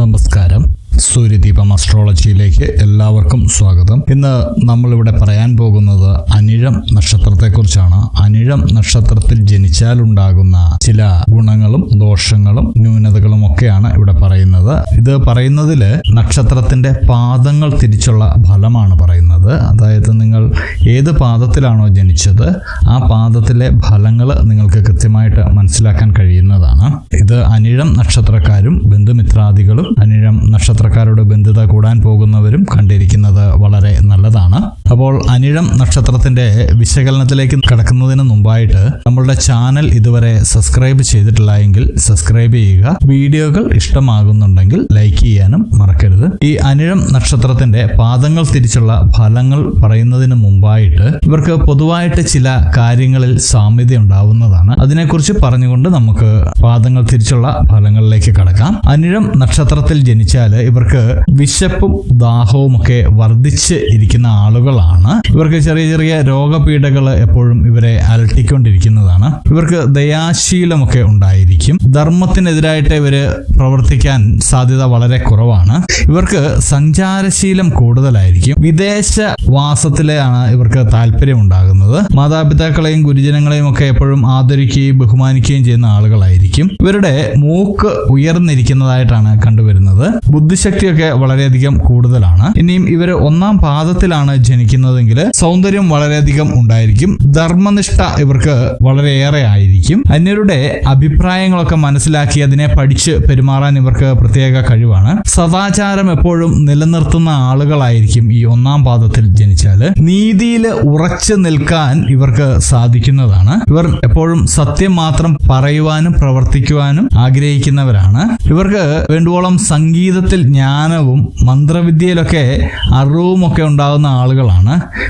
നമസ്കാരം. സൂര്യദീപം അസ്ട്രോളജിയിലേക്ക് എല്ലാവർക്കും സ്വാഗതം. ഇന്ന് നമ്മളിവിടെ പറയാൻ പോകുന്നത് അനിഴം നക്ഷത്രത്തെക്കുറിച്ചാണ്. അനിഴം നക്ഷത്രത്തിൽ ജനിച്ചാലുണ്ടാകുന്ന ചില ഗുണങ്ങളും ദോഷങ്ങളും ന്യൂനതകളും ഒക്കെയാണ് ഇവിടെ പറയുന്നത്. ഇത് പറയുന്നതിൽ നക്ഷത്രത്തിന്റെ പാദങ്ങൾ തിരിച്ചുള്ള ഫലമാണ് പറയുന്നത്. അതായത് നിങ്ങൾ ഏത് പാദത്തിലാണോ ജനിച്ചത് ആ പാദത്തിലെ ഫലങ്ങൾ നിങ്ങൾക്ക് കൃത്യമായിട്ട് മനസ്സിലാക്കാൻ കഴിയുന്നതാണ്. ഇത് അനിഴം നക്ഷത്രക്കാരും ബന്ധുമിത്രാദികളും അനിഴം നക്ഷത്രക്കാരുടെ ബന്ധുത കൂടാൻ പോകുന്നവരും കണ്ടിരിക്കുന്നത് അപ്പോൾ അനിഴം നക്ഷത്രത്തിന്റെ വിശകലനത്തിലേക്ക് കടക്കുന്നതിന് മുമ്പായിട്ട് നമ്മളുടെ ചാനൽ ഇതുവരെ സബ്സ്ക്രൈബ് ചെയ്തിട്ടില്ല എങ്കിൽ സബ്സ്ക്രൈബ് ചെയ്യുക. വീഡിയോകൾ ഇഷ്ടമാകുന്നുണ്ടെങ്കിൽ ലൈക്ക് ചെയ്യാനും മറക്കരുത്. ഈ അനിഴം നക്ഷത്രത്തിന്റെ പാദങ്ങൾ തിരിച്ചുള്ള ഫലങ്ങൾ പറയുന്നതിന് മുമ്പായിട്ട് ഇവർക്ക് പൊതുവായിട്ട് ചില കാര്യങ്ങളിൽ സാമ്യത ഉണ്ടാവുന്നതാണ്. അതിനെക്കുറിച്ച് പറഞ്ഞുകൊണ്ട് നമുക്ക് പാദങ്ങൾ തിരിച്ചുള്ള ഫലങ്ങളിലേക്ക് കടക്കാം. അനിഴം നക്ഷത്രത്തിൽ ജനിച്ചാൽ ഇവർക്ക് വിശപ്പും ദാഹവും ഒക്കെ വർദ്ധിച്ച് ഇരിക്കുന്ന ആളുകളാണ് ഇവർക്ക് ചെറിയ ചെറിയ രോഗപീഠകൾ എപ്പോഴും ഇവരെ അലട്ടിക്കൊണ്ടിരിക്കുന്നതാണ്. ഇവർക്ക് ദയാശീലമൊക്കെ ഉണ്ടായിരിക്കും. ധർമ്മത്തിനെതിരായിട്ട് ഇവർ പ്രവർത്തിക്കാൻ സാധ്യത വളരെ കുറവാണ്. ഇവർക്ക് സഞ്ചാരശീലം കൂടുതലായിരിക്കും. വിദേശ വാസത്തിലാണ് ഇവർക്ക് താല്പര്യം ഉണ്ടാകുന്നത് മാതാപിതാക്കളെയും ഗുരുജനങ്ങളെയും ഒക്കെ എപ്പോഴും ആദരിക്കുകയും ബഹുമാനിക്കുകയും ചെയ്യുന്ന ആളുകളായിരിക്കും. ഇവരുടെ മൂക്ക് ഉയർന്നിരിക്കുന്നതായിട്ടാണ് കണ്ടുവരുന്നത്. ബുദ്ധിശക്തിയൊക്കെ വളരെയധികം കൂടുതലാണ്. ഇനിയും ഇവർ ഒന്നാം പാദത്തിലാണ് ജനിക്കുന്നതെങ്കിൽ സൗന്ദര്യം വളരെയധികം ഉണ്ടായിരിക്കും. ധർമ്മനിഷ്ഠ ഇവർക്ക് വളരെയേറെ ആയിരിക്കും. അന്യരുടെ അഭിപ്രായങ്ങളൊക്കെ മനസ്സിലാക്കി അതിനെ പഠിച്ച് പെരുമാറാൻ ഇവർക്ക് പ്രത്യേക കഴിവാണ്. സദാചാരം എപ്പോഴും നിലനിർത്തുന്ന ആളുകളായിരിക്കും ഈ ഒന്നാം പാദത്തിൽ ജനിച്ചാൽ നീതിയിൽ ഉറച്ചു നിൽക്കാൻ ഇവർക്ക് സാധിക്കുന്നതാണ്. ഇവർ എപ്പോഴും സത്യം മാത്രം പറയുവാനും പ്രവർത്തിക്കുവാനും ആഗ്രഹിക്കുന്നവരാണ്. ഇവർക്ക് വേണ്ടുവോളം സംഗീതത്തിൽ ജ്ഞാനവും മന്ത്രവിദ്യയിലൊക്കെ അറിവും ഒക്കെ ഉണ്ടാകുന്ന ആളുകളാണ്.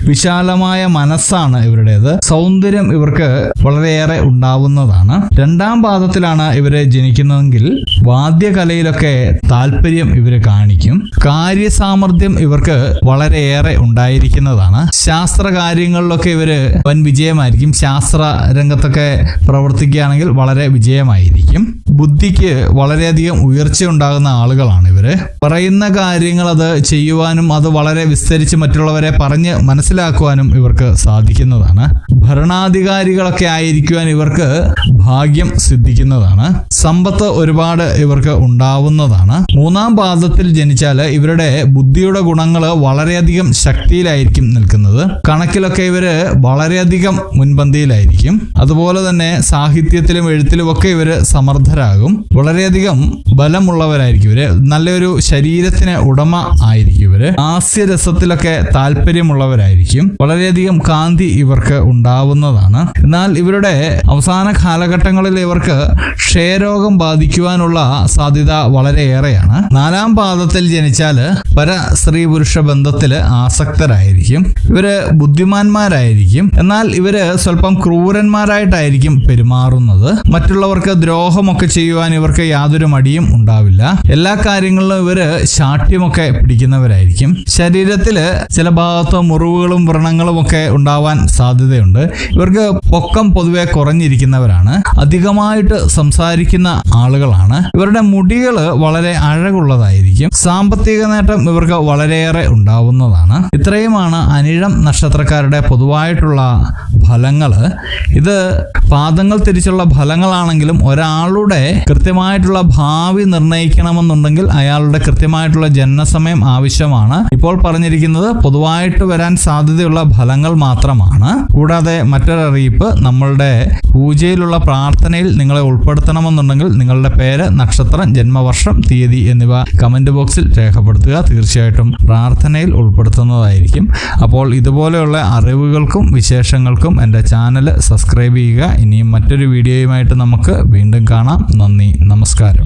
വിശാലമായ മനസ്സാണ് ഇവരുടേത്. സൗന്ദര്യം ഇവർക്ക് വളരെയേറെ ഉണ്ടാവുന്നതാണ്. രണ്ടാം പാദത്തിലാണ് ഇവരെ ജനിക്കുന്നതെങ്കിൽ വാദ്യകലയിലൊക്കെ താല്പര്യം ഇവർ കാണിക്കും. കാര്യസാമർഥ്യം ഇവർക്ക് വളരെയേറെ ഉണ്ടായിരിക്കുന്നതാണ്. ശാസ്ത്ര കാര്യങ്ങളിലൊക്കെ ഇവർ വൻ വിജയമായിരിക്കും. ശാസ്ത്ര രംഗത്തൊക്കെ പ്രവർത്തിക്കുകയാണെങ്കിൽ വളരെ വിജയമായിരിക്കും. ബുദ്ധിക്ക് വളരെയധികം ഉയർച്ച ഉണ്ടാകുന്ന ആളുകളാണ് ഇവർ. പറയുന്ന കാര്യങ്ങൾ അത് ചെയ്യുവാനും അത് വളരെ വിസ്തരിച്ച് മറ്റുള്ളവരെ പറഞ്ഞ് മനസ്സിലാക്കുവാനും ഇവർക്ക് സാധിക്കുന്നതാണ്. ഭരണാധികാരികളൊക്കെ ആയിരിക്കുവാൻ ഇവർക്ക് ഭാഗ്യം സിദ്ധിക്കുന്നതാണ്. സമ്പത്ത് ഒരുപാട് ഇവർക്ക് ഉണ്ടാവുന്നതാണ്. മൂന്നാം പാദത്തിൽ ജനിച്ചാൽ ഇവരുടെ ബുദ്ധിയുടെ ഗുണങ്ങൾ വളരെയധികം ശക്തിയിലായിരിക്കും നിൽക്കുന്നത്. കണക്കിലൊക്കെ ഇവർ വളരെയധികം മുൻപന്തിയിലായിരിക്കും. അതുപോലെ തന്നെ സാഹിത്യത്തിലും എഴുത്തിലും ഒക്കെ ഇവർ സമർത്ഥരാകും. വളരെയധികം ബലമുള്ളവരായിരിക്കും ഇവർ. നല്ലൊരു ശരീരത്തിന് ഉടമ ആയിരിക്കും ഇവർ. ഹാസ്യരസത്തിലൊക്കെ താല്പര്യമുള്ളവരായിരിക്കും വളരെയധികം കാന്തി ഇവർക്ക് ഉണ്ടാവുന്നതാണ്. എന്നാൽ ഇവരുടെ അവസാന കാലഘട്ടങ്ങളിൽ ഇവർക്ക് ക്ഷയരോഗം ബാധിക്കുവാനുള്ള സാധ്യത വളരെയേറെയാണ്. നാലാം പാദത്തിൽ ജനിച്ചാൽ പര സ്ത്രീ പുരുഷ ബന്ധത്തിൽ ആസക്തരായിരിക്കും. ഇവർ ബുദ്ധിമാന്മാരായിരിക്കും. എന്നാൽ ഇവർ സ്വല്പം ക്രൂരന്മാരായിട്ടായിരിക്കും പെരുമാറുന്നത്. മറ്റുള്ളവർക്ക് ദ്രോഹമൊക്കെ ചെയ്യുവാൻ ഇവർക്ക് യാതൊരു മടിയും ഉണ്ടാവില്ല. എല്ലാ കാര്യങ്ങളിലും ഇവർ ശാഠ്യമൊക്കെ പിടിക്കുന്നവരായിരിക്കും. ശരീരത്തിൽ ചില ഭാഗത്ത് മുറിവുകളും വ്രണങ്ങളും ഒക്കെ ഉണ്ടാവാൻ സാധ്യതയുണ്ട്. ഇവർക്ക് പൊക്കം പൊതുവെ കുറഞ്ഞിരിക്കുന്നവരാണ്. അധികമായിട്ട് സംസാരിക്കുന്ന ആളുകളാണ്. ഇവരുടെ മുടികൾ വളരെ അഴകുള്ളതായിരിക്കും. സാമ്പത്തിക നേട്ടം ഇവർക്ക് വളരെയേറെ ഉണ്ടാവുന്നതാണ്. ഇത്രയുമാണ് അനിഴം നക്ഷത്രക്കാരുടെ പൊതുവായിട്ടുള്ള ഫലങ്ങൾ ഇത് പാദങ്ങൾ തിരിച്ചുള്ള ഫലങ്ങളാണെങ്കിലും ഒരാളുടെ കൃത്യമായിട്ടുള്ള ഭാവി നിർണയിക്കണമെന്നുണ്ടെങ്കിൽ അയാളുടെ കൃത്യമായിട്ടുള്ള ജനനസമയം ആവശ്യമാണ്. ഇപ്പോൾ പറഞ്ഞിരിക്കുന്നത് പൊതുവായിട്ട് വരാൻ സാധ്യതയുള്ള ഫലങ്ങൾ മാത്രമാണ്. കൂടാതെ മറ്റൊരറിയിപ്പ് നമ്മളുടെ പൂജയിലുള്ള പ്രാർത്ഥനയിൽ നിങ്ങളെ ഉൾപ്പെടുത്തണമെന്നുണ്ടെങ്കിൽ നിങ്ങളുടെ പേര് നക്ഷത്രം ജന്മവർഷം തീയതി എന്നിവ കമന്റ് ബോക്സിൽ രേഖപ്പെടുത്തുക. തീർച്ചയായിട്ടും പ്രാർത്ഥനയിൽ ഉൾപ്പെടുത്തുന്നതായിരിക്കും. അപ്പോൾ ഇതുപോലെയുള്ള അറിവുകൾക്കും വിശേഷങ്ങൾക്കും എന്റെ ചാനൽ സബ്സ്ക്രൈബ് ചെയ്യുക. ഇനിയും മറ്റൊരു വീഡിയോയുമായിട്ട് നമുക്ക് വീണ്ടും കാണാം. നന്ദി നമസ്കാരം.